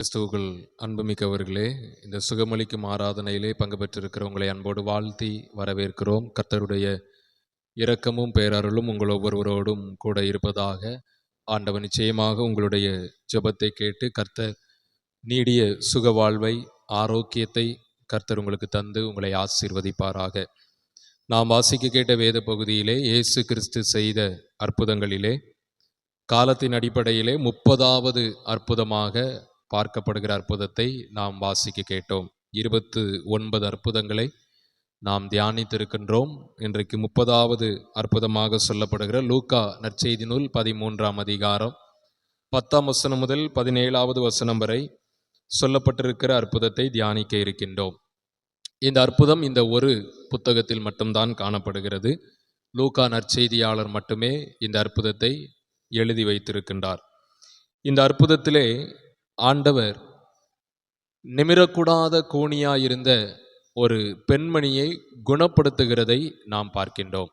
கிறிஸ்துவுக்குள் அன்புமிக்கவர்களே இந்த சுகமளிக்கும் ஆராதனையிலே பங்கு பெற்றிருக்கிற உங்களை அன்போடு வாழ்த்தி வரவேற்கிறோம். கர்த்தருடைய இரக்கமும் பேரருளும் உங்கள் ஒவ்வொருவரோடும் கூட இருப்பதாக ஆண்டவன் நிச்சயமாக உங்களுடைய ஜபத்தை கேட்டு கர்த்தர் நீடிய சுக வாழ்வை ஆரோக்கியத்தை கர்த்தர் உங்களுக்கு தந்து உங்களை ஆசீர்வதிப்பாராக. நாம் வாசிக்க கேட்ட வேத பகுதியிலே இயேசு கிறிஸ்து செய்த அற்புதங்களிலே காலத்தின் அடிப்படையிலே முப்பதாவது அற்புதமாக பார்க்கப்படுகிற அற்புதத்தை நாம் வாசிக்க கேட்டோம். இருபத்து ஒன்பது அற்புதங்களை நாம் தியானித்திருக்கின்றோம். இன்றைக்கு முப்பதாவது அற்புதமாக சொல்லப்படுகிற லூக்கா நற்செய்தி நூல் பதிமூன்றாம் அதிகாரம் பத்தாம் வசனம் முதல் பதினேழாவது வசனம் வரை சொல்லப்பட்டிருக்கிற அற்புதத்தை தியானிக்க இருக்கின்றோம். இந்த அற்புதம் இந்த ஒரு புத்தகத்தில் மட்டும்தான் காணப்படுகிறது. லூகா நற்செய்தியாளர் மட்டுமே இந்த அற்புதத்தை எழுதி வைத்திருக்கின்றார். இந்த அற்புதத்திலே ஆண்டவர் நிமிரக்கூடாத கோணியாயிருந்த ஒரு பெண்மணியை குணப்படுத்துகிறதை நாம் பார்க்கின்றோம்.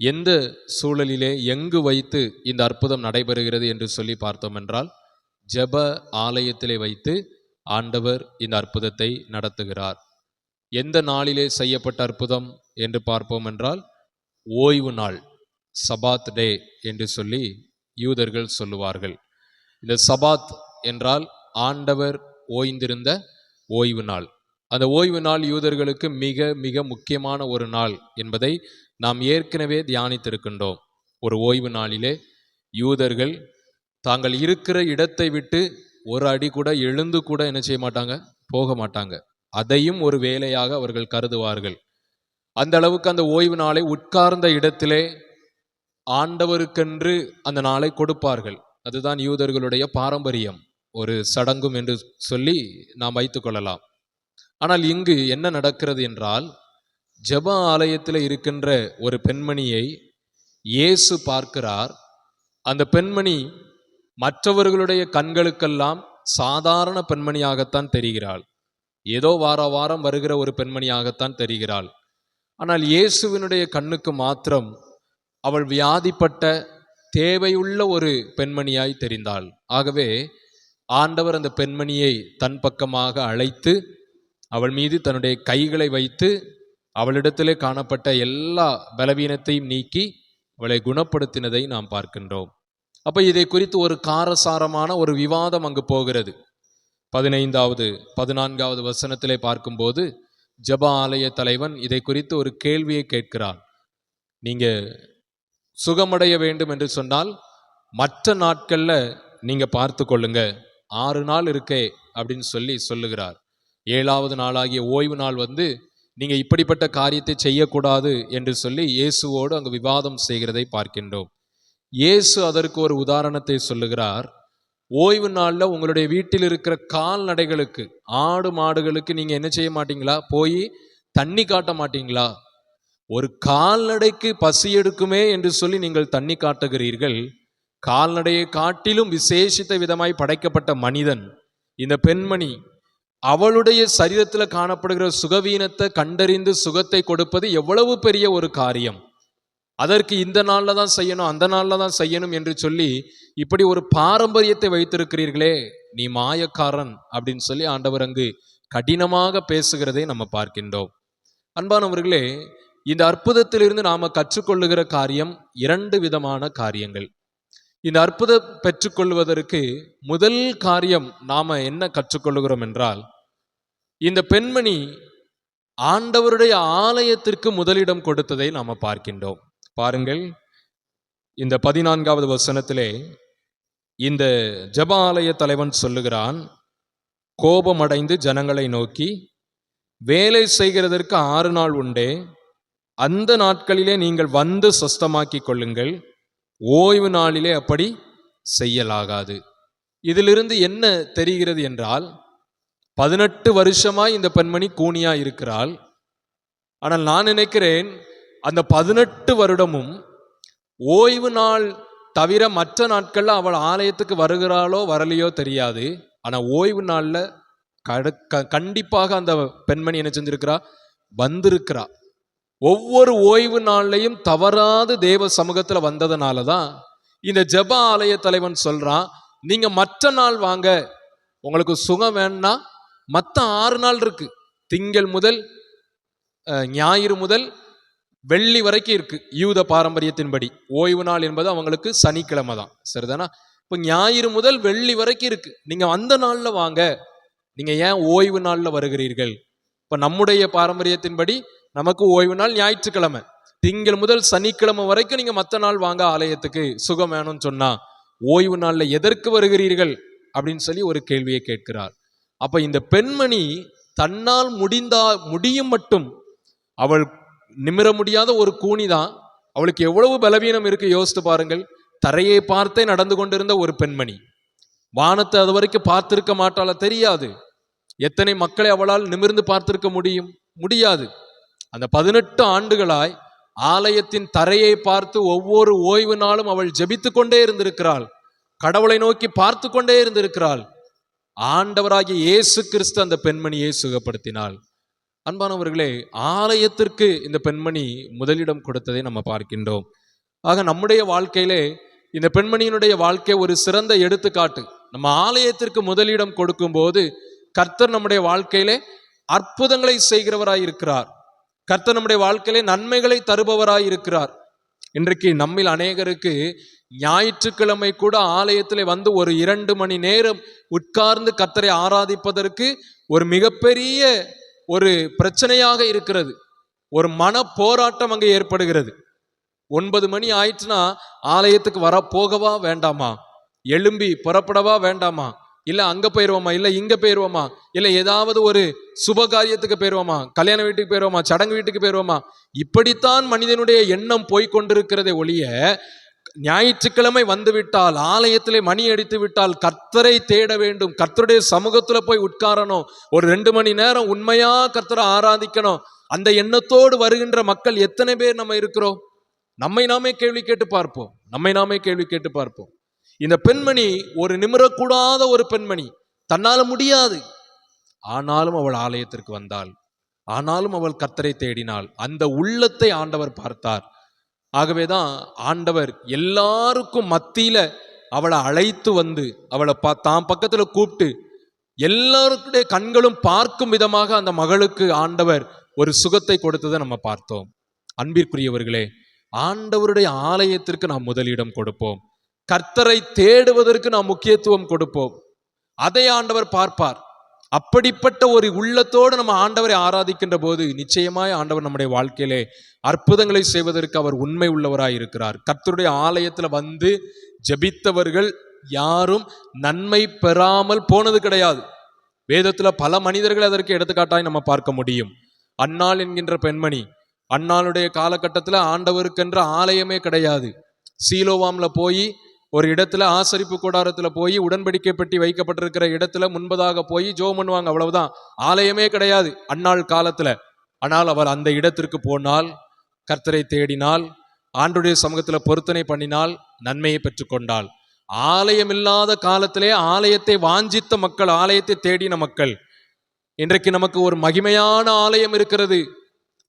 எந்த சூழலிலே எங்கு வைத்து இந்த அற்புதம் நடைபெறுகிறது என்று சொல்லி பார்த்தோம் என்றால் ஜெப ஆலயத்திலே வைத்து ஆண்டவர் இந்த அற்புதத்தை நடத்துகிறார். எந்த நாளிலே செய்யப்பட்ட அற்புதம் என்று பார்ப்போம் என்றால் ஓய்வு நாள் சபாத் டே என்று சொல்லி யூதர்கள் சொல்லுவார்கள். இந்த சபாத் என்றால் ஆண்டவர் ஓய்ந்திருந்த ஓய்வு நாள். அந்த ஓய்வு நாள் யூதர்களுக்கு மிக மிக முக்கியமான ஒரு நாள் என்பதை நாம் ஏற்கனவே தியானித்திருக்கின்றோம். ஒரு ஓய்வு நாளிலே யூதர்கள் தாங்கள் இருக்கிற இடத்தை விட்டு ஒரு அடி கூட எழுந்து கூட என்ன செய்ய மாட்டாங்க? போக மாட்டாங்க. அதையும் ஒரு வேலையாக அவர்கள் கருதுவார்கள். அந்த அளவுக்கு அந்த ஓய்வு நாளை உட்கார்ந்த இடத்திலே ஆண்டவருக்கென்று அந்த நாளை கொடுப்பார்கள். அதுதான் யூதர்களுடைய பாரம்பரியம். ஒரு சடங்கும் என்று சொல்லி நாம் வைத்துக்கொள்ளலாம் ஆனால் இங்கு என்ன நடக்கிறது என்றால் ஜப ஆலயத்தில் இருக்கின்ற ஒரு பெண்மணியை இயேசு பார்க்கிறார். அந்த பெண்மணி மற்றவர்களுடைய கண்களுக்கெல்லாம் சாதாரண பெண்மணியாகத்தான் தெரிகிறாள். ஏதோ வார வாரம் வருகிற ஒரு பெண்மணியாகத்தான் தெரிகிறாள். ஆனால் இயேசுவினுடைய கண்ணுக்கு மாத்திரம் அவள் வியாதிப்பட்ட தேவையுள்ள ஒரு பெண்மணியாய் தெரிந்தாள். ஆகவே ஆண்டவர் அந்த பெண்மணியை தன் பக்கமாக அழைத்து அவள் மீது தன்னுடைய கைகளை வைத்து அவளிடத்திலே காணப்பட்ட எல்லா பலவீனத்தையும் நீக்கி அவளை குணப்படுத்தினதை நாம் பார்க்கின்றோம். அப்போ இதை குறித்து ஒரு காரசாரமான ஒரு விவாதம் அங்கு போகிறது. பதினைந்தாவது பதினான்காவது வசனத்திலே பார்க்கும்போது ஜப ஆலய தலைவன் இதை குறித்து ஒரு கேள்வியை கேட்கிறான். நீங்க சுகமடைய வேண்டும் என்று சொன்னால் மற்ற நாட்களில் நீங்க பார்த்து கொள்ளுங்க. ஆறு நாள் இருக்கே அப்படின்னு சொல்லி சொல்லுகிறார். ஏழாவது நாளாகிய ஓய்வு நாள் வந்து நீங்கள் இப்படிப்பட்ட காரியத்தை செய்யக்கூடாது என்று சொல்லி இயேசுவோடு அங்கு விவாதம் செய்கிறதை பார்க்கின்றோம். இயேசு அதற்கு ஒரு உதாரணத்தை சொல்லுகிறார். ஓய்வு நாளில் உங்களுடைய வீட்டில் இருக்கிற கால்நடைகளுக்கு ஆடு மாடுகளுக்கு நீங்கள் என்ன செய்ய மாட்டீங்களா? போய் தண்ணி காட்ட மாட்டீங்களா? ஒரு கால்நடைக்கு பசி எடுக்குமே என்று சொல்லி நீங்கள் தண்ணி காட்டுகிறீர்கள் கால்நடையை காட்டிலும் விசேஷித்த விதமாய் படைக்கப்பட்ட மனிதன் இந்த பெண்மணி அவளுடைய சரீரத்தில் காணப்படுகிற சுகவீனத்தை கண்டறிந்து சுகத்தை கொடுப்பது எவ்வளவு பெரிய ஒரு காரியம். அதற்கு இந்த நாளில் தான் செய்யணும் அந்த நாளில் தான் செய்யணும் என்று சொல்லி இப்படி ஒரு பாரம்பரியத்தை வைத்திருக்கிறீர்களே நீ மாயக்காரன் அப்படின்னு சொல்லி ஆண்டவர் அங்கு கடினமாக பேசுகிறதை நம்ம பார்க்கின்றோம். அன்பானவர்களே இந்த அற்புதத்திலிருந்து நாம் கற்றுக்கொள்ளுகிற காரியம் இரண்டு விதமான காரியங்கள். இந்த அற்புதம் பெற்றுக்கொள்வதற்கு முதல் காரியம் நாம் என்ன கற்றுக்கொள்கிறோம் என்றால் இந்த பெண்மணி ஆண்டவருடைய ஆலயத்திற்கு முதலிடம் கொடுத்ததை நாம் பார்க்கின்றோம். பாருங்கள் இந்த பதினான்காவது வசனத்திலே இந்த ஜப ஆலய தலைவன் சொல்லுகிறான் கோபமடைந்து ஜனங்களை நோக்கி வேலை செய்கிறதற்கு ஆறு நாள் உண்டே அந்த நாட்களிலே நீங்கள் வந்து சொஸ்தமாக்கி கொள்ளுங்கள் ஓய்வு நாளிலே அப்படி செய்யலாகாது. இதிலிருந்து என்ன தெரிகிறது என்றால் பதினெட்டு வருஷமாய் இந்த பெண்மணி கூனியா இருக்கிறாள். ஆனால் நான் நினைக்கிறேன் அந்த பதினெட்டு வருடமும் ஓய்வு நாள் தவிர மற்ற நாட்களில் அவள் ஆலயத்துக்கு வருகிறாளோ வரலையோ தெரியாது. ஆனால் ஓய்வு நாளில் கட க- கண்டிப்பாக அந்த பெண்மணி என்ன செஞ்சிருக்கிறா? வந்திருக்கிறா. ஒவ்வொரு ஓய்வு நாள்லையும் தவறாது தேவ சமூகத்தில் வந்ததுனால தான் இந்த ஜப ஆலய தலைவன் சொல்கிறான் நீங்கள் மற்ற நாள் வாங்க. உங்களுக்கு சுகம் வேணும்னா மற்ற ஆறு நாள் இருக்குது திங்கள் முதல் ஞாயிறு முதல் வெள்ளி வரைக்கும் இருக்குது யூத பாரம்பரியத்தின்படி. ஓய்வு நாள் என்பது அவங்களுக்கு சனிக்கிழமை தான். சரிதானா? இப்போ ஞாயிறு முதல் வெள்ளி வரைக்கும் இருக்குது நீங்கள் அந்த நாளில் வாங்க. நீங்கள் ஏன் ஓய்வு நாளில் வருகிறீர்கள்? இப்போ நம்முடைய பாரம்பரியத்தின்படி நமக்கு ஓய்வு நாள் ஞாயிற்றுக்கிழமை. திங்கள் முதல் சனிக்கிழமை வரைக்கும் நீங்க மற்ற நாள் வாங்க ஆலயத்துக்கு சுகம் வேணும்னு சொன்னா ஓய்வு நாளில் எதற்கு வருகிறீர்கள்? அப்படின்னு சொல்லி ஒரு கேள்வியை கேட்கிறார். அப்ப இந்த பெண்மணி தன்னால் முடிந்தா முடியும் மட்டும் அவள் நிமிர முடியாத ஒரு கூனி தான் அவளுக்கு எவ்வளவு பலவீனம் இருக்கு யோசித்து பாருங்கள். தரையை பார்த்தே நடந்து கொண்டிருந்த ஒரு பெண்மணி. வானத்தை அது வரைக்கும் பார்த்திருக்க மாட்டாளா தெரியாது. எத்தனை மக்களை அவளால் நிமிர்ந்து பார்த்திருக்க முடியும்? முடியாது. அந்த பதினெட்டு ஆண்டுகளாய் ஆலயத்தின் தரையை பார்த்து ஒவ்வொரு ஓய்வு நாளும் அவள் ஜெபித்து கொண்டே இருந்திருக்கிறாள். கடவுளை நோக்கி பார்த்து கொண்டே இருந்திருக்கிறாள். ஆண்டவராகிய இயேசு கிறிஸ்து அந்த பெண்மணியை சுகப்படுத்தினாள். அன்பானவர்களே ஆலயத்திற்கு இந்த பெண்மணி முதலிடம் கொடுத்ததை நம்ம பார்க்கின்றோம். ஆக நம்முடைய வாழ்க்கையிலே இந்த பெண்மணியினுடைய வாழ்க்கை ஒரு சிறந்த எடுத்துக்காட்டு. நம்ம ஆலயத்திற்கு முதலிடம் கொடுக்கும்போது கர்த்தர் நம்முடைய வாழ்க்கையிலே அற்புதங்களை செய்கிறவராய் இருக்கிறார் கர்த்தர் நம்முடைய வாழ்க்கையிலே நன்மைகளை தருபவராய் இருக்கிறார் இன்றைக்கு நம்மில் அநேகருக்கு ஞாயிற்றுக்கிழமை கூட ஆலயத்திலே வந்து ஒரு இரண்டு மணி நேரம் உட்கார்ந்து கர்த்தரை ஆராதிப்பதற்கு ஒரு மிகப்பெரிய ஒரு பிரச்சனையாக இருக்கிறது. ஒரு மன போராட்டம் அங்கே ஏற்படுகிறது. ஒன்பது மணி ஆயிடுச்சுன்னா ஆலயத்துக்கு வர போகவா வேண்டாமா? எழும்பி புறப்படவா வேண்டாமா? இல்லை அங்கே போயிடுவோமா இல்லை இங்கே போயிடுவோமா இல்லை ஏதாவது ஒரு சுப காரியத்துக்கு போயிருவோமா? கல்யாண வீட்டுக்கு போயிடுவோமா சடங்கு வீட்டுக்கு போயிடுவோமா இப்படித்தான் மனிதனுடைய எண்ணம் போய்கொண்டிருக்கிறதே ஒழிய ஞாயிற்றுக்கிழமை வந்துவிட்டால் ஆலயத்திலே மணி அடித்து விட்டால் கர்த்தரை தேட வேண்டும். கர்த்தருடைய சமூகத்தில் போய் உட்காரணும். ஒரு ரெண்டு மணி நேரம் உண்மையா கர்த்தரை ஆராதிக்கணும். அந்த எண்ணத்தோடு வருகின்ற மக்கள் எத்தனை பேர் நம்ம இருக்கிறோம்? நம்மை நாமே கேள்வி கேட்டு பார்ப்போம். நம்மை நாமே கேள்வி கேட்டு பார்ப்போம். இந்த பெண்மணி ஒரு நிமிரக்கூடாத ஒரு பெண்மணி. தன்னால முடியாது. ஆனாலும் அவள் ஆலயத்திற்கு வந்தாள். ஆனாலும் அவள் கத்தரை தேடினாள். அந்த உள்ளத்தை ஆண்டவர் பார்த்தார். ஆகவேதான் ஆண்டவர் எல்லாருக்கும் மத்தியில அவளை அழைத்து வந்து அவளை பா தாம் பக்கத்துல கூப்பிட்டு எல்லாருடைய கண்களும் பார்க்கும் விதமாக அந்த மகளுக்கு ஆண்டவர் ஒரு சுகத்தை கொடுத்ததை நம்ம பார்த்தோம். அன்பிற்குரியவர்களே ஆண்டவருடைய ஆலயத்திற்கு நாம் முதலிடம் கொடுப்போம். கர்த்தரை தேடுவதற்கு நாம் முக்கியத்துவம் கொடுப்போம். அதை ஆண்டவர் பார்ப்பார். அப்படிப்பட்ட ஒரு உள்ளத்தோடு நம்ம ஆண்டவரை ஆராதிக்கின்ற போது நிச்சயமாய் ஆண்டவர் நம்முடைய வாழ்க்கையிலே அற்புதங்களை செய்வதற்கு அவர் உண்மை உள்ளவராய் இருக்கிறார். கர்த்தருடைய ஆலயத்தில் வந்து ஜெபித்தவர்கள் யாரும் நன்மை பெறாமல் போனது கிடையாது. வேதத்தில் பல மனிதர்கள் அதற்கு எடுத்துக்காட்டாய் நம்ம பார்க்க முடியும். அன்னாள் என்கின்ற பெண்மணி அன்னாளுடைய காலகட்டத்தில் ஆண்டவருக்கென்ற ஆலயமே கிடையாது. சீலோவாமில் போய் ஒரு இடத்துல ஆசரிப்பு கூடாரத்தில் போய் உடன்படிக்கை பெட்டி வைக்கப்பட்டிருக்கிற இடத்துல முன்பதாக போய் ஜோ பண்ணுவாங்க அவ்வளவுதான். ஆலயமே கிடையாது அன்னாள் காலத்தில். ஆனால் அவர் அந்த இடத்திற்கு போனால் கர்த்தரை தேடினால் ஆண்டுடைய சமூகத்தில் பொருத்தனை பண்ணினால் நன்மையை பெற்றுக்கொண்டாள் ஆலயம் இல்லாத காலத்திலே ஆலயத்தை வாஞ்சித்த மக்கள் ஆலயத்தை தேடின மக்கள். இன்றைக்கு நமக்கு ஒரு மகிமையான ஆலயம் இருக்கிறது.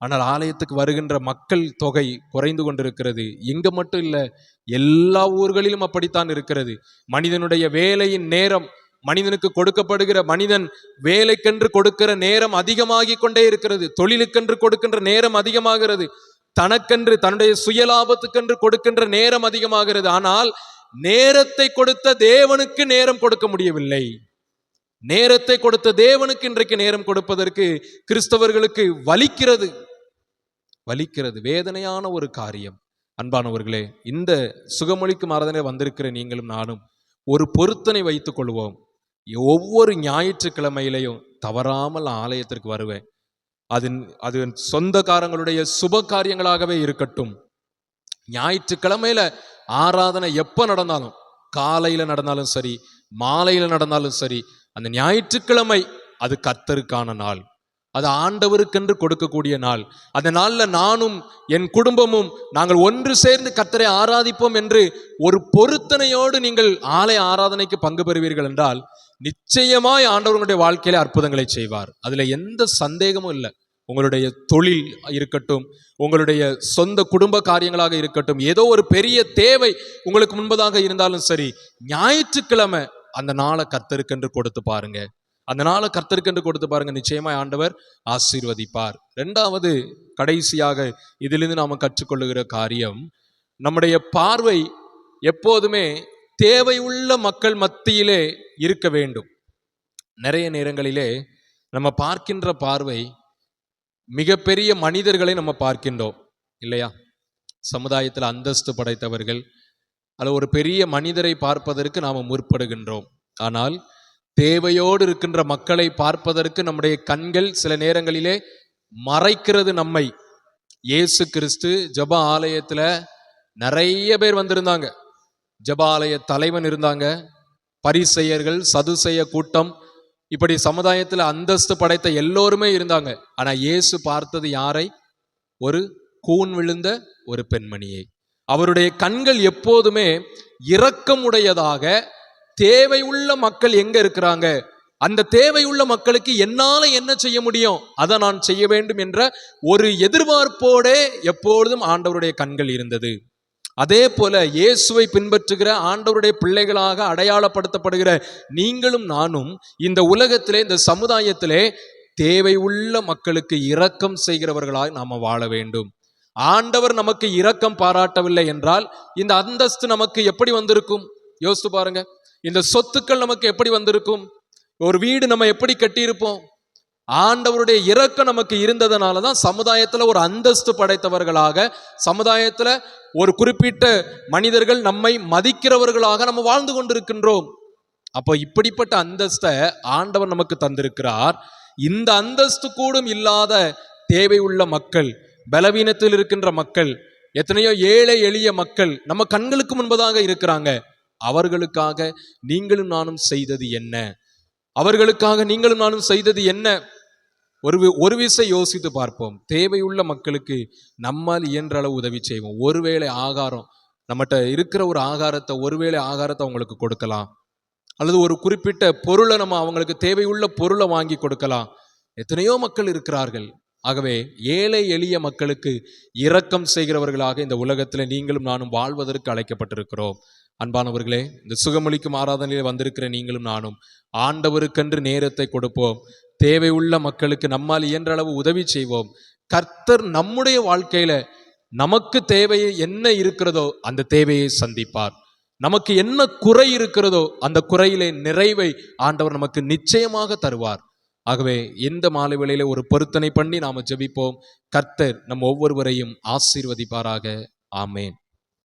ஆனால் ஆலயத்துக்கு வருகின்ற மக்கள் தொகை குறைந்து கொண்டிருக்கிறது. இங்கே மட்டும் இல்லை எல்லா ஊர்களிலும் அப்படித்தான் இருக்கிறது. மனிதனுடைய வேலையின் நேரம் மனிதனுக்கு கொடுக்கப்படுகிற மனிதன் வேலைக்கென்று கொடுக்கிற நேரம் அதிகமாகி கொண்டே இருக்கிறது. தொழிலுக்கென்று கொடுக்கின்ற நேரம் அதிகமாகிறது. தனக்கென்று தன்னுடைய சுயலாபத்துக்கென்று கொடுக்கின்ற நேரம் அதிகமாகிறது. ஆனால் நேரத்தை கொடுத்த தேவனுக்கு நேரம் கொடுக்க முடியவில்லை. நேரத்தை கொடுத்த தேவனுக்கு இன்றைக்கு நேரம் கொடுப்பதற்கு கிறிஸ்தவர்களுக்கு வலிக்கிறது. வலிக்கிறது வேதனையான ஒரு காரியம். அன்பானவர்களே இந்த சுகமொழிக்கு ஆராதனை வந்திருக்கிற நீங்களும் நானும் ஒரு பொருத்தனை வைத்துக் கொள்வோம். ஒவ்வொரு ஞாயிற்றுக்கிழமையிலையும் தவறாமல் ஆலயத்திற்கு வருவேன். அது அது சொந்தக்காரங்களுடைய சுப காரியங்களாகவே இருக்கட்டும். ஞாயிற்றுக்கிழமையில ஆராதனை எப்போ நடந்தாலும் காலையில நடந்தாலும் சரி மாலையில நடந்தாலும் சரி அந்த ஞாயிற்றுக்கிழமை அது கத்தருக்கான நாள். அது ஆண்டவருக்கென்று கொடுக்கக்கூடிய நாள். அந்த நாளில் நானும் என் குடும்பமும் நாங்கள் ஒன்று சேர்ந்து கத்தரை ஆராதிப்போம் என்று ஒரு பொருத்தனையோடு நீங்கள் ஆலய ஆராதனைக்கு பங்கு பெறுவீர்கள் என்றால் நிச்சயமாய் ஆண்டவர்களுடைய வாழ்க்கையில அற்புதங்களை செய்வார். அதில் எந்த சந்தேகமும் இல்லை. உங்களுடைய தொழில் இருக்கட்டும் உங்களுடைய சொந்த குடும்ப காரியங்களாக இருக்கட்டும் ஏதோ ஒரு பெரிய தேவை உங்களுக்கு முன்பதாக இருந்தாலும் சரி ஞாயிற்றுக்கிழமை அந்த நாளை கத்தருக்கென்று கொடுத்து பாருங்க. அந்த நாளை கர்த்தருக்கென்று கொடுத்து பாருங்க. நிச்சயமாய் ஆண்டவர் ஆசீர்வதிப்பார். ரெண்டாவது கடைசியாக இதிலிருந்து நாம் கற்றுக்கொள்ளுகிற காரியம் நம்முடைய பார்வை எப்போதுமே தேவையுள்ள மக்கள் மத்தியிலே இருக்க வேண்டும். நிறைய நேரங்களிலே நம்ம பார்க்கின்ற பார்வை மிகப்பெரிய மனிதர்களை நம்ம பார்க்கின்றோம் இல்லையா? சமுதாயத்தில் அந்தஸ்து படைத்தவர்கள் அல்ல ஒரு பெரிய மனிதரை பார்ப்பதற்கு நாம் முற்படுகின்றோம். ஆனால் தேவையோடு இருக்கின்ற மக்களை பார்ப்பதற்கு நம்முடைய கண்கள் சில நேரங்களிலே மறைக்கிறது நம்மை. இயேசு கிறிஸ்து ஜப ஆலயத்தில் நிறைய பேர் வந்திருந்தாங்க. ஜப ஆலய தலைவன் இருந்தாங்க. பரிசெயர்கள் சதுசெய கூட்டம் இப்படி சமுதாயத்தில் அந்தஸ்து படைத்த எல்லோருமே இருந்தாங்க. ஆனால் இயேசு பார்த்தது யாரை? ஒரு கூன் விழுந்த ஒரு பெண்மணியை. அவருடைய கண்கள் எப்போதுமே இரக்கமுடையதாக தேவை உள்ள மக்கள் எங்க இருக்கிறாங்க? அந்த தேவையுள்ள மக்களுக்கு என்னால என்ன செய்ய முடியும்? அதை நான் செய்ய வேண்டும் என்ற ஒரு எதிர்பார்ப்போடே எப்பொழுதும் ஆண்டவருடைய கண்கள் இருந்தது. அதே போல இயேசுவை பின்பற்றுகிற ஆண்டவருடைய பிள்ளைகளாக அடையாளப்படுத்தப்படுகிற நீங்களும் நானும் இந்த உலகத்திலே இந்த சமுதாயத்திலே தேவை உள்ள மக்களுக்கு இரக்கம் செய்கிறவர்களாக நாம் வாழ வேண்டும். ஆண்டவர் நமக்கு இரக்கம் பாராட்டவில்லை என்றால் இந்த அந்தஸ்து நமக்கு எப்படி வந்திருக்கும்? யோசித்து பாருங்க. இந்த சொத்துக்கள் நமக்கு எப்படி வந்திருக்கும்? ஒரு வீடு நம்ம எப்படி கட்டியிருப்போம்? ஆண்டவருடைய இரக்கம் நமக்கு இருந்ததுனால தான் சமுதாயத்தில் ஒரு அந்தஸ்து படைத்தவர்களாக சமுதாயத்தில் ஒரு குறிப்பிட்ட மனிதர்கள் நம்மை மதிக்கிறவர்களாக நம்ம வாழ்ந்து கொண்டிருக்கின்றோம். அப்போ இப்படிப்பட்ட அந்தஸ்தை ஆண்டவர் நமக்கு தந்திருக்கிறார். இந்த அந்தஸ்து கூடும் இல்லாத தேவையுள்ள மக்கள் பலவீனத்தில் இருக்கின்ற மக்கள் எத்தனையோ ஏழை எளிய மக்கள் நம்ம கண்களுக்கு முன்பதாக இருக்கிறாங்க. அவர்களுக்காக நீங்களும் நானும் செய்தது என்ன? அவர்களுக்காக நீங்களும் நானும் செய்தது என்ன? ஒரு ஒரு விசை யோசித்து பார்ப்போம். தேவையுள்ள மக்களுக்கு நம்மால் இயன்ற அளவு உதவி செய்வோம். ஒருவேளை ஆகாரம் நம்மகிட்ட இருக்கிற ஒரு ஆகாரத்தை ஒருவேளை ஆகாரத்தை அவங்களுக்கு கொடுக்கலாம். அல்லது ஒரு குறிப்பிட்ட பொருளை நம்ம அவங்களுக்கு தேவையுள்ள பொருளை வாங்கி கொடுக்கலாம். எத்தனையோ மக்கள் இருக்கிறார்கள். ஆகவே ஏழை எளிய மக்களுக்கு இரக்கம் செய்கிறவர்களாக இந்த உலகத்தில் நீங்களும் நானும் வாழ்வதற்கு அழைக்கப்பட்டிருக்கிறோம். அன்பானவர்களே இந்த சுகமொழிக்கும் ஆராதனையில் வந்திருக்கிற நீங்களும் நானும் ஆண்டவருக்கென்று நேரத்தை கொடுப்போம். தேவையுள்ள மக்களுக்கு நம்மால் இயன்ற அளவு உதவி செய்வோம். கர்த்தர் நம்முடைய வாழ்க்கையில நமக்கு தேவை என்ன இருக்கிறதோ அந்த தேவையை சந்திப்பார். நமக்கு என்ன குறை இருக்கிறதோ அந்த குறையிலே நிறைவை ஆண்டவர் நமக்கு நிச்சயமாக தருவார். ஆகவே இந்த மாலை வேளையில ஒரு பொருத்தனை பண்ணி நாம ஜெபிப்போம். கர்த்தர் நம் ஒவ்வொருவரையும் ஆசீர்வதிப்பாராக. ஆமேன்.